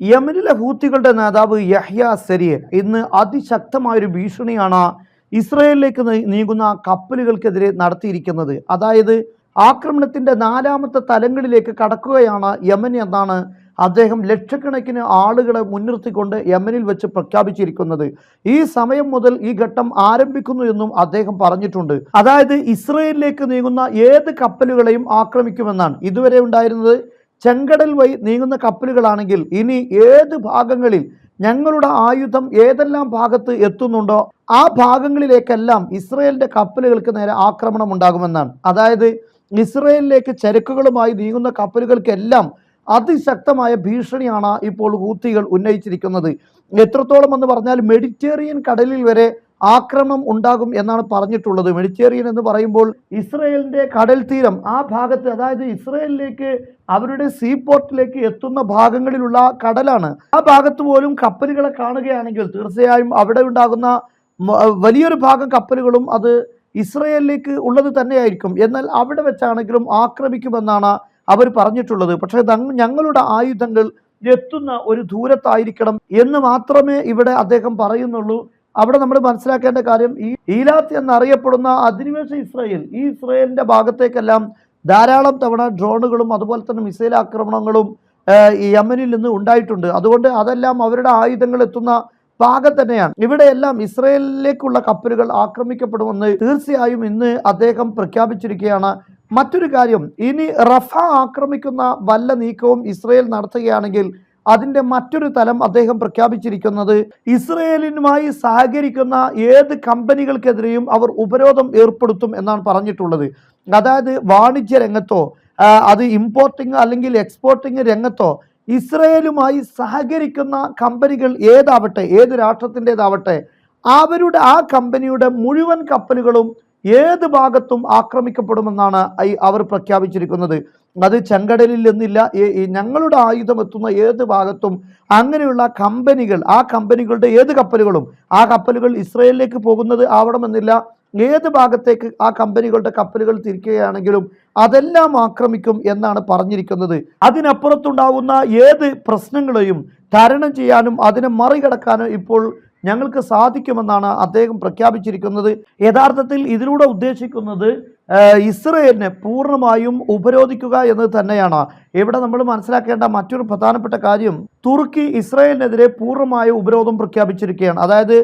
യമനിലെ ഹൂത്തികളുടെ നേതാവ് യഹ്യ സെരിയെ ഇന്ന് അതിശക്തമായൊരു ഭീഷണിയാണ് ഇസ്രയേലിലേക്ക് നീങ്ങുന്ന കപ്പലുകൾക്കെതിരെ നടത്തിയിരിക്കുന്നത്. അതായത് ആക്രമണത്തിന്റെ നാലാമത്തെ തലങ്ങളിലേക്ക് കടക്കുകയാണ് യമൻ എന്നാണ് അദ്ദേഹം ലക്ഷക്കണക്കിന് ആളുകളെ മുൻനിർത്തിക്കൊണ്ട് യമനിൽ വെച്ച് പ്രഖ്യാപിച്ചിരിക്കുന്നത്. ഈ സമയം മുതൽ ഈ ഘട്ടം ആരംഭിക്കുന്നു എന്നും അദ്ദേഹം പറഞ്ഞിട്ടുണ്ട്. അതായത് ഇസ്രയേലിലേക്ക് നീങ്ങുന്ന ഏത് കപ്പലുകളെയും ആക്രമിക്കുമെന്നാണ്. ഇതുവരെ ഉണ്ടായിരുന്നത് ചെങ്കടൽ വഴി നീങ്ങുന്ന കപ്പലുകളാണെങ്കിൽ ഇനി ഏത് ഭാഗങ്ങളിൽ ഞങ്ങളുടെ ആയുധം ഏതെല്ലാം ഭാഗത്ത് എത്തുന്നുണ്ടോ ആ ഭാഗങ്ങളിലേക്കെല്ലാം ഇസ്രയേലിന്റെ കപ്പലുകൾക്ക് നേരെ ആക്രമണം ഉണ്ടാകുമെന്നാണ്. അതായത് ഇസ്രയേലിലേക്ക് ചരക്കുകളുമായി നീങ്ങുന്ന കപ്പലുകൾക്കെല്ലാം അതിശക്തമായ ഭീഷണിയാണ് ഇപ്പോൾ ഹൂത്തികൾ ഉന്നയിച്ചിരിക്കുന്നത്. എത്രത്തോളം എന്ന് പറഞ്ഞാൽ മെഡിറ്റേറിയൻ കടലിൽ വരെ ആക്രമണം ഉണ്ടാകും എന്നാണ് പറഞ്ഞിട്ടുള്ളത്. മെഡിറ്റേറിയൻ എന്ന് പറയുമ്പോൾ ഇസ്രയേലിന്റെ കടൽ തീരം ആ ഭാഗത്ത് അതായത് ഇസ്രയേലിലേക്ക് അവരുടെ സീ പോർട്ടിലേക്ക് എത്തുന്ന ഭാഗങ്ങളിലുള്ള കടലാണ്. ആ ഭാഗത്ത് പോലും കപ്പലുകളെ കാണുകയാണെങ്കിൽ തീർച്ചയായും അവിടെ ഉണ്ടാകുന്ന വലിയൊരു ഭാഗം കപ്പലുകളും അത് ഇസ്രയേലിലേക്ക് ഉള്ളത് തന്നെയായിരിക്കും. എന്നാൽ അവിടെ വെച്ചാണെങ്കിലും ആക്രമിക്കുമെന്നാണ് അവർ പറഞ്ഞിട്ടുള്ളത്. പക്ഷേ ഞങ്ങളുടെ ആയുധങ്ങൾ എത്തുന്ന ഒരു ദൂരത്തായിരിക്കണം എന്ന് മാത്രമേ ഇവിടെ അദ്ദേഹം പറയുന്നുള്ളൂ. അവിടെ നമ്മൾ മനസ്സിലാക്കേണ്ട കാര്യം ഈ ഈലാത്ത് എന്നറിയപ്പെടുന്ന അധിനിവേശ ഇസ്രായേൽ ഈ ഇസ്രായേലിന്റെ ഭാഗത്തേക്കെല്ലാം ധാരാളം തവണ ഡ്രോണുകളും അതുപോലെ തന്നെ മിസൈൽ ആക്രമണങ്ങളും യമനിൽ നിന്ന് ഉണ്ടായിട്ടുണ്ട്. അതുകൊണ്ട് അതെല്ലാം അവരുടെ ആയുധങ്ങൾ എത്തുന്ന ഭാഗം തന്നെയാണ്. ഇവിടെയെല്ലാം ഇസ്രയേലിലേക്കുള്ള കപ്പലുകൾ ആക്രമിക്കപ്പെടുമെന്ന് തീർച്ചയായും ഇന്ന് അദ്ദേഹം പ്രഖ്യാപിച്ചിരിക്കുകയാണ്. മറ്റൊരു കാര്യം ഇനി റഫ ആക്രമിക്കുന്ന വല്ല നീക്കവും ഇസ്രയേൽ നടത്തുകയാണെങ്കിൽ അതിന്റെ മറ്റൊരു തലം അദ്ദേഹം പ്രഖ്യാപിച്ചിരിക്കുന്നത് ഇസ്രയേലിനുമായി സഹകരിക്കുന്ന ഏത് കമ്പനികൾക്കെതിരെയും അവർ ഉപരോധം ഏർപ്പെടുത്തും എന്നാണ് പറഞ്ഞിട്ടുള്ളത്. അതായത് വാണിജ്യ രംഗത്തോ അത് ഇമ്പോർട്ടിങ് അല്ലെങ്കിൽ എക്സ്പോർട്ടിങ് രംഗത്തോ ഇസ്രയേലുമായി സഹകരിക്കുന്ന കമ്പനികൾ ഏതാവട്ടെ ഏത് രാഷ്ട്രത്തിന്റെതാവട്ടെ അവരുടെ ആ കമ്പനിയുടെ മുഴുവൻ കപ്പലുകളും ഏത് ഭാഗത്തും ആക്രമിക്കപ്പെടുമെന്നാണ് അവർ പ്രഖ്യാപിച്ചിരിക്കുന്നത്. അത് ചെങ്കടലിൽ എന്നില്ല ഞങ്ങളുടെ ആയുധം എത്തുന്ന ഏത് ഭാഗത്തും അങ്ങനെയുള്ള കമ്പനികൾ ആ കമ്പനികളുടെ ഏത് കപ്പലുകളും ആ കപ്പലുകൾ ഇസ്രയേലിലേക്ക് പോകുന്നത് ആവണമെന്നില്ല. ഏത് ഭാഗത്തേക്ക് ആ കമ്പനികളുടെ കപ്പലുകൾ തിരിക്കുകയാണെങ്കിലും അതെല്ലാം ആക്രമിക്കും എന്നാണ് പറഞ്ഞിരിക്കുന്നത്. അതിനപ്പുറത്തുണ്ടാവുന്ന ഏത് പ്രശ്നങ്ങളെയും തരണം ചെയ്യാനും അതിനെ മറികടക്കാനും ഇപ്പോൾ ഞങ്ങൾക്ക് സാധിക്കുമെന്നാണ് അദ്ദേഹം പ്രഖ്യാപിച്ചിരിക്കുന്നത്. യഥാർത്ഥത്തിൽ ഇതിലൂടെ ഉദ്ദേശിക്കുന്നത് ഇസ്രയേലിനെ പൂർണമായും ഉപരോധിക്കുക എന്ന് തന്നെയാണ്. ഇവിടെ നമ്മൾ മനസ്സിലാക്കേണ്ട മറ്റൊരു പ്രധാനപ്പെട്ട കാര്യം തുർക്കി ഇസ്രയേലിനെതിരെ പൂർണമായ ഉപരോധം പ്രഖ്യാപിച്ചിരിക്കുകയാണ്. അതായത്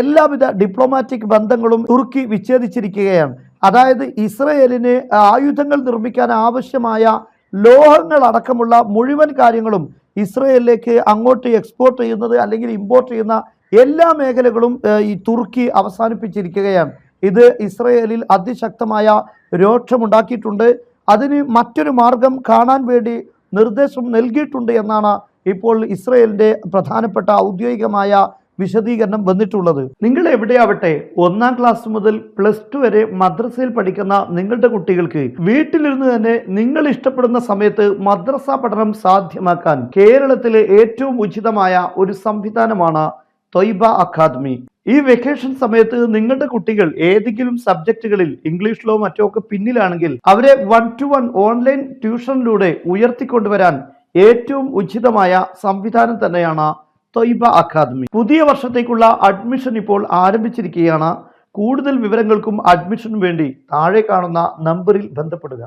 എല്ലാവിധ ഡിപ്ലോമാറ്റിക് ബന്ധങ്ങളും തുർക്കി വിച്ഛേദിച്ചിരിക്കുകയാണ്. അതായത് ഇസ്രയേലിന് ആയുധങ്ങൾ നിർമ്മിക്കാൻ ആവശ്യമായ ലോഹങ്ങൾ അടക്കമുള്ള മുഴുവൻ കാര്യങ്ങളും ഇസ്രയേലിലേക്ക് അങ്ങോട്ട് എക്സ്പോർട്ട് ചെയ്യുന്നത് അല്ലെങ്കിൽ ഇമ്പോർട്ട് ചെയ്യുന്ന എല്ലാ മേഖലകളും ഈ തുർക്കി അവസാനിപ്പിച്ചിരിക്കുകയാണ്. ഇത് ഇസ്രയേലിൽ അതിശക്തമായ രോക്ഷമുണ്ടാക്കിയിട്ടുണ്ട്. അതിന് മറ്റൊരു മാർഗം കാണാൻ വേണ്ടി നിർദ്ദേശം നൽകിയിട്ടുണ്ട് എന്നാണ് ഇപ്പോൾ ഇസ്രയേലിന്റെ പ്രധാനപ്പെട്ട ഔദ്യോഗികമായ വിശദീകരണം വന്നിട്ടുള്ളത്. നിങ്ങൾ എവിടെയാവട്ടെ ഒന്നാം ക്ലാസ് മുതൽ പ്ലസ് ടു വരെ മദ്രസയിൽ പഠിക്കുന്ന നിങ്ങളുടെ കുട്ടികൾക്ക് വീട്ടിലിരുന്ന് തന്നെ നിങ്ങൾ ഇഷ്ടപ്പെടുന്ന സമയത്ത് മദ്രസ പഠനം സാധ്യമാക്കാൻ കേരളത്തിലെ ഏറ്റവും ഉചിതമായ ഒരു സംവിധാനമാണ് തൊയ്ബ അക്കാദമി. ഈ വെക്കേഷൻ സമയത്ത് നിങ്ങളുടെ കുട്ടികൾ ഏതെങ്കിലും സബ്ജക്റ്റുകളിൽ ഇംഗ്ലീഷിലോ മറ്റോ ഒക്കെ പിന്നിലാണെങ്കിൽ അവരെ വൺ ടു വൺ ഓൺലൈൻ ട്യൂഷനിലൂടെ ഉയർത്തിക്കൊണ്ടുവരാൻ ഏറ്റവും ഉചിതമായ സംവിധാനം തന്നെയാണ് തൊയ്ബ അക്കാദമി. പുതിയ വർഷത്തേക്കുള്ള അഡ്മിഷൻ ഇപ്പോൾ ആരംഭിച്ചിരിക്കുകയാണ്. കൂടുതൽ വിവരങ്ങൾക്കും അഡ്മിഷനും വേണ്ടി താഴെ കാണുന്ന നമ്പറിൽ ബന്ധപ്പെടുക.